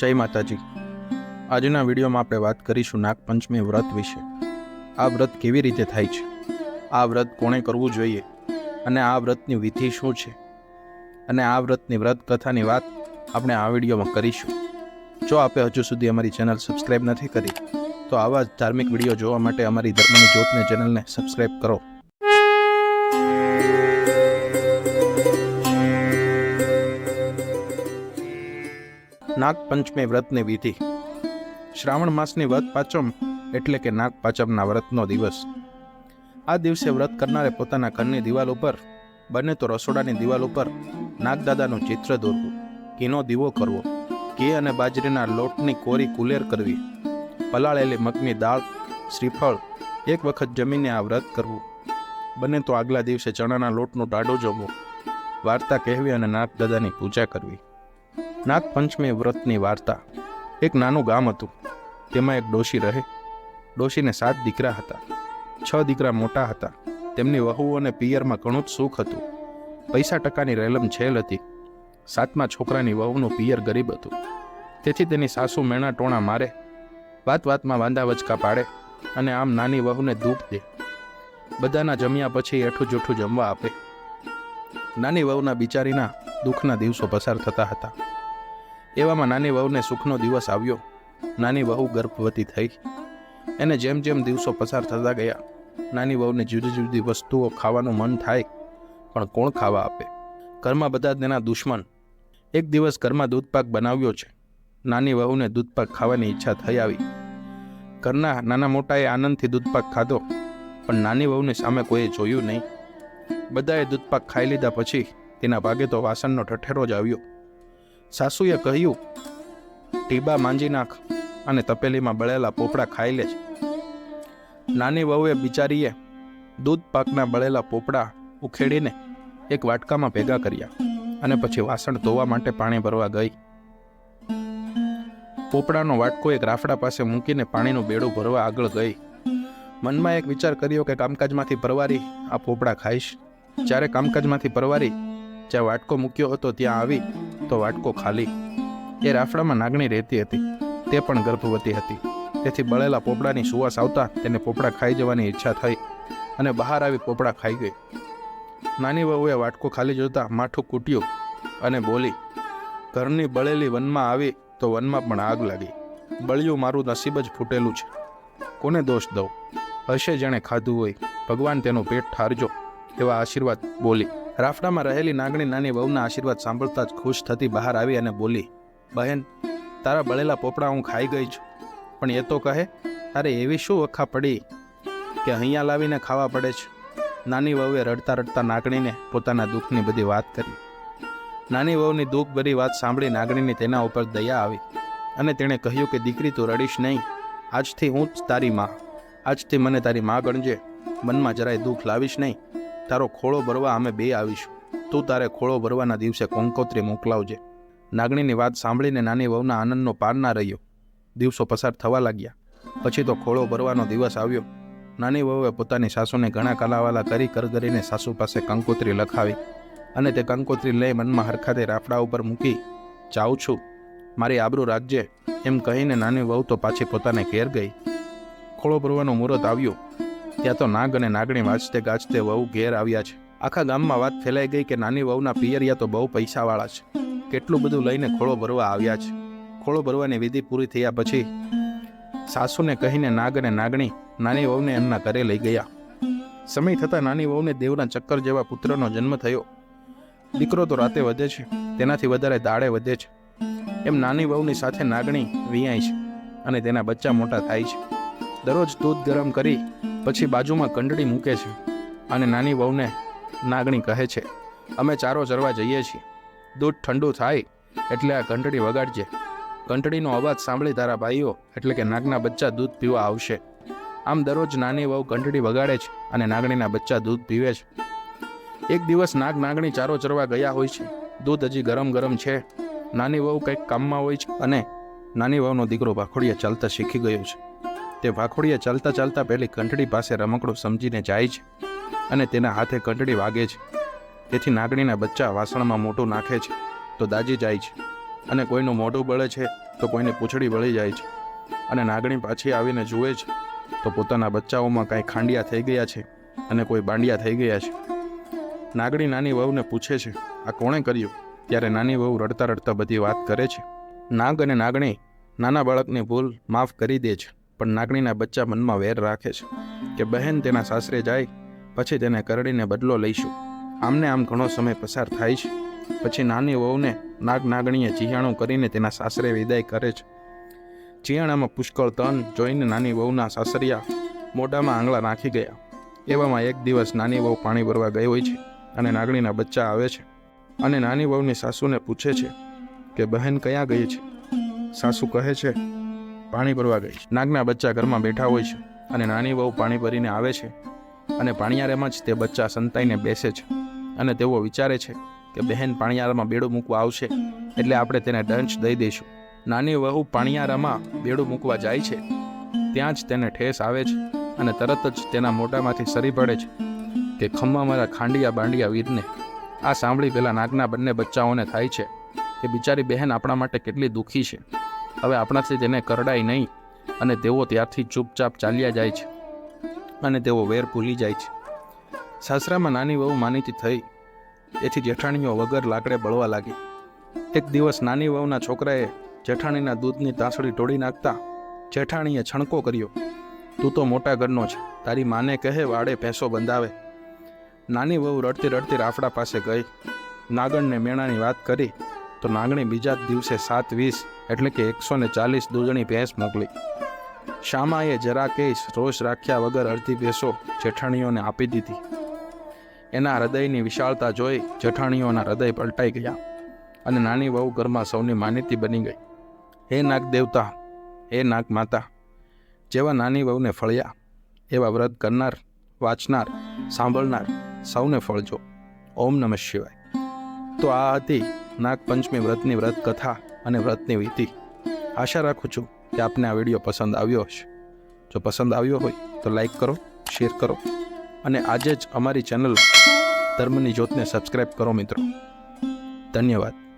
જય માતાજી. આજના વિડીયોમાં આપણે વાત કરીશું નાગપંચમી વ્રત વિશે. આ વ્રત કેવી રીતે થાય છે? આ વ્રત કોણે કરવું જોઈએ? અને આ વ્રતની વિધિ શું છે? અને આ વ્રતની વ્રત કથાની વાત આપણે આ વિડીયોમાં કરીશું. જો આપે હજુ સુધી અમારી ચેનલ સબસ્ક્રાઈબ નથી કરી, તો આવા ધાર્મિક વીડિયો જોવા માટે અમારી ધર્મની જ્યોતને ચેનલને સબસ્ક્રાઈબ કરો. નાગપંચમી વ્રતની વિધિ. શ્રાવણ માસની વ્રત પાંચમ એટલે કે નાગ પાંચમના વ્રતનો દિવસ. આ દિવસે વ્રત કરનારે પોતાના ઘરની દિવાલ ઉપર, બને તો રસોડાની દિવાલ ઉપર નાગદાદાનું ચિત્ર દોરવું, ઘીનો દીવો કરવો, ઘી અને બાજરીના લોટની કોરી કુલેર કરવી, પલાળેલી મગની દાળ, શ્રીફળ, એક વખત જમીને આ વ્રત કરવું. બને તો આગલા દિવસે ચણાના લોટનું ટાડો જમવું, વાર્તા કહેવી અને નાગદાદાની પૂજા કરવી. નાગપંચમી વ્રતની વાર્તા. એક નાનું ગામ હતું. તેમાં એક ડોશી રહે. ડોશીને સાત દીકરા હતા. છ દીકરા મોટા હતા. તેમની વહુ અને પિયરમાં ઘણું જ સુખ હતું. પૈસા ટકાની રેલમ છેલ હતી. સાતમા છોકરાની વહુનું પિયર ગરીબ હતું. તેથી તેની સાસુ મેણા ટોણા મારે. વાત વાતમાં વાંદા વચકા પાડે અને આમ નાની વહુને દુઃખ દે. બધાના જમ્યા પછી એઠું જૂઠું જમવા આપે. નાની વહુના બિચારીના દુઃખના દિવસો પસાર થતા હતા. એવામાં નાની વહુને સુખનો દિવસ આવ્યો. નાની વહુ ગર્ભવતી થઈ. એને જેમ જેમ દિવસો પસાર થતા ગયા, નાની વહુને જુદી જુદી વસ્તુઓ ખાવાનું મન થાય, પણ કોણ ખાવા આપે? ઘરમાં બધા તેના દુશ્મન. એક દિવસ ઘરમાં દૂધપાક બનાવ્યો છે. નાની વહુને દૂધપાક ખાવાની ઈચ્છા થઈ આવી. ઘરના નાના મોટાએ આનંદથી દૂધપાક ખાધો, પણ નાની વહુની સામે કોઈએ જોયું નહીં. બધાએ દૂધપાક ખાઈ લીધા પછી તેના ભાગે તો વાસણનો ઠઠેરો જ આવ્યો. સાસુએ કહ્યું, ટીબા માંજી નાખ અને તપેલીમાં બળેલા પોપડા ખાઈ લે નાની વહુએ બિચારીએ દૂધ પાકના બળેલા પોપડા ઉખેડીને એક વાટકામાં ભેગા કર્યા અને પછી વાસણ ધોવા માટે પાણી ભરવા ગઈ. પોપડાનો વાટકો એક રાફડા પાસે મૂકીને પાણીનું બેડું ભરવા આગળ ગઈ. મનમાં એક વિચાર કર્યો કે કામકાજમાંથી પરવારી આ પોપડા ખાઈશ. જ્યારે કામકાજમાંથી પરવારી, જ્યાં વાટકો મૂક્યો હતો, ત્યાં આવી તો વાટકો ખાલી. એ રાફડામાં નાગણી રહેતી હતી. તે પણ ગર્ભવતી હતી. તેથી બળેલા પોપડાની સુવાસ આવતા તેને પોપડા ખાઈ જવાની ઈચ્છા થઈ અને બહાર આવી પોપડા ખાઈ ગઈ. નાની વહુએ વાટકો ખાલી જોતા માઠું કૂટ્યું અને બોલી, ઘરની બળેલી વનમાં આવી તો વનમાં પણ આગ લાગી. બળ્યું મારું નસીબ જ ફૂટેલું છે. કોને દોષ દઉં? હશે જેણે ખાધું હોય. ભગવાન તેનું પેટ ઠારજો. એવા આશીર્વાદ બોલી રાફડામાં રહેલી નાગણી નાની વહુના આશીર્વાદ સાંભળતા જ ખુશ થતી બહાર આવી અને બોલી, બહેન, તારા બળેલા પોપડા હું ખાઈ ગઈ છું. પણ એ તો કહે, તારે એવી શું વખા પડી કે અહીંયા લાવીને ખાવા પડે છે? નાની વહુએ રડતા રડતા નાગણીને પોતાના દુઃખની બધી વાત કરી. નાની વહુની દુઃખ ભરી વાત સાંભળી નાગણીની તેના ઉપર દયા આવી અને તેણે કહ્યું કે, દીકરી, તું રડીશ નહીં. આજથી હું જ તારી માં, આજથી મને તારી માં ગણજે. મનમાં જરાય દુઃખ લાવીશ નહીં. તારો ખોળો ભરવા અમે બે આવીશું. તું તારે ખોળો ભરવાના દિવસે કંકોત્રી મોકલાવજે. નાગણીની વાત સાંભળીને નાની વહુના આનંદનો પાર ના રહ્યો. દિવસો પસાર થવા લાગ્યા. પછી તો ખોળો ભરવાનો દિવસ આવ્યો. નાની વહુએ પોતાની સાસુને ઘણા કલાવાલા કરી કરગરીને સાસુ પાસે કંકોત્રી લખાવી અને તે કંકોત્રી લઈ મનમાં હરખાતે રાફડા ઉપર મૂકી, જાઉં છું. મારી આબરૂ રાખજે. એમ કહીને નાની વહુ તો પાછી પોતાને ઘેર ગઈ. ખોળો ભરવાનું મુહૂર્ત આવ્યું. ત્યાં તો નાગ અને નાગણી વાંચતે ગાજતે વહુ ઘેર આવ્યા છે. આખા ગામમાં વાત ફેલાઈ ગઈ કે નાની વહુના પિયરિયા તો બહુ પૈસાવાળા છે. કેટલું બધું લઈને ખોળો ભરવા આવ્યા છે. ખોળો ભરવાની વિધિ પૂરી થયા પછી સાસુને કહીને નાગ અને નાગણી નાની વહુને એમના ઘરે લઈ ગયા. સમય થતાં નાની વહુને દેવના ચક્કર જેવા પુત્રનો જન્મ થયો. દીકરો તો રાતે વધે છે. તેનાથી વધારે દાડે વધે છે. એમ નાની વહુની સાથે નાગણી વિયાય છે અને તેના બચ્ચા મોટા થાય છે. દરરોજ દૂધ ગરમ કરી પછી બાજુમાં કંડળી મૂકે છે અને નાની વહુને નાગણી કહે છે, અમે ચારો ચરવા જઈએ છીએ. દૂધ ઠંડુ થાય એટલે આ ઘંટડી વગાડજે. ઘંટડીનો અવાજ સાંભળી તારા ભાઈઓ એટલે કે નાગના બચ્ચા દૂધ પીવા આવશે. આમ દરરોજ નાની વહુ ઘંટડી વગાડે છે અને નાગણીના બચ્ચા દૂધ પીવે છે. એક દિવસ નાગ નાગણી ચારો ચરવા ગયા હોય છે. દૂધ હજી ગરમ ગરમ છે. નાની વહુ કંઈક કામમાં હોય છે અને નાની વહુનો દીકરો ભાખોડિયા ચાલતા શીખી ગયો છે. તે ભાખોડિયા ચાલતા ચાલતા પહેલી ઘંટડી પાસે રમકડું સમજીને જાય છે અને તેના હાથે ઘંટડી વાગે છે. તેથી નાગણીના બચ્ચા વાસણમાં મોટું નાખે છે તો દાજી જાય છે અને કોઈનું મોઢું બળે છે તો કોઈને પૂંછડી વળી જાય છે અને નાગણી પાછી આવીને જુએ છે તો પોતાના બચ્ચાઓમાં કાંઈ ખાંડિયા થઈ ગયા છે અને કોઈ બાંડિયા થઈ ગયા છે. નાગણી નાની વહુને પૂછે છે, આ કોણે કર્યું? ત્યારે નાની વહુ રડતા રડતા બધી વાત કરે છે. નાગ અને નાગણી નાના બાળકની ભૂલ માફ કરી દે છે. પણ નાગણીના બચ્ચા મનમાં વેર રાખે છે કે બહેન તેના સાસરે જાય, પછી તેને કરડીને બદલો લઈશું. આમને આમ ઘણો સમય પસાર થાય છે. પછી નાની વહુને નાગ નાગણીએ ચિયાણું કરીને તેના સાસરે વિદાય કરે છે. ચિયાણામાં પુષ્કળ તન જોઈને નાની વહુના સાસરિયા મોઢામાં આંગળા નાખી ગયા. એવામાં એક દિવસ નાની વહુ પાણી ભરવા ગઈ હોય છે અને નાગણીના બચ્ચા આવે છે. અને નાની વહુની સાસુને પૂછે છે કે બહેન ક્યાં ગઈ છે? સાસુ કહે છે પાણી ભરવા ગઈ છે. નાગના બચ્ચા ઘરમાં બેઠા હોય છે અને નાની વહુ પાણી ભરીને આવે છે અને પાણિયારેમાં જ તે બચ્ચા સંતાઈને બેસે છે અને તેઓ વિચારે છે કે બહેન પાણીયારામાં બેડું મૂકવા આવશે એટલે આપણે તેને ડંચ દઈ દઈશું. નાની વહુ પાણીયારામાં બેડું મૂકવા જાય છે. ત્યાં જ તેને ઠેસ આવે છે અને તરત જ તેના મોઢામાંથી સરી પડે છે. કે ખમ્મા મારા ખાંડિયા બાંડિયા વીરને આ સાંભળી પેલા નાગના બંને બચ્ચાઓને થાય છે કે બિચારી બહેન આપણા માટે કેટલી દુઃખી છે. હવે આપણાથી તેને કરડાય નહીં અને તેઓ ત્યારથી ચૂપચાપ ચાલ્યા જાય છે અને તેઓ વેર ભૂલી જાય છે. સાસરામાં નાની વહુ માનીતી થઈ. એથી જેઠાણીઓ વગર લાકડે બળવા લાગી. એક દિવસ નાની વહુના છોકરાએ જેઠાણીના દૂધની તાસડી તોડી નાખતા જેઠાણીએ છણકો કર્યો. તું તો મોટા ઘરનો છે. તારી માને કહે વાડે ભેંસો બંધાવે. નાની વહુ રડતી રડતી રાફડા પાસે ગઈ. નાગણને મેણાની વાત કરી. તો નાગણી બીજા દિવસે સાત વીસ એટલે કે એકસો ને ચાલીસ દૂધણી ભેંસ મોકલી. શામાએ જરા કેસ રોષ રાખ્યા વગર અડધી ભેંસો જેઠાણીઓને આપી દીધી. એના હૃદયની વિશાળતા જોઈ જેઠાણીઓના હૃદય પલટાઈ ગયા અને નાની વહુ ઘરમાં સૌની માનીતી બની ગઈ. હે નાગ દેવતા હે નાગ માતા જેવા નાની વહુને ફળ્યા, એવા વ્રત કરનાર, વાંચનાર, સાંભળનાર સૌને ફળજો. ઓમ નમઃ શિવાય. તો આ હતી નાગપંચમી વ્રતની વ્રત કથા અને વ્રતની વિધિ. આશા રાખું છું કે આપને આ વીડિયો પસંદ આવ્યો હશે. જો પસંદ આવ્યો હોય તો લાઈક કરો, શેર કરો અને આજે જ અમારી ચેનલ ધર્મની જ્યોતને સબસ્ક્રાઈબ કરો મિત્રો. ધન્યવાદ.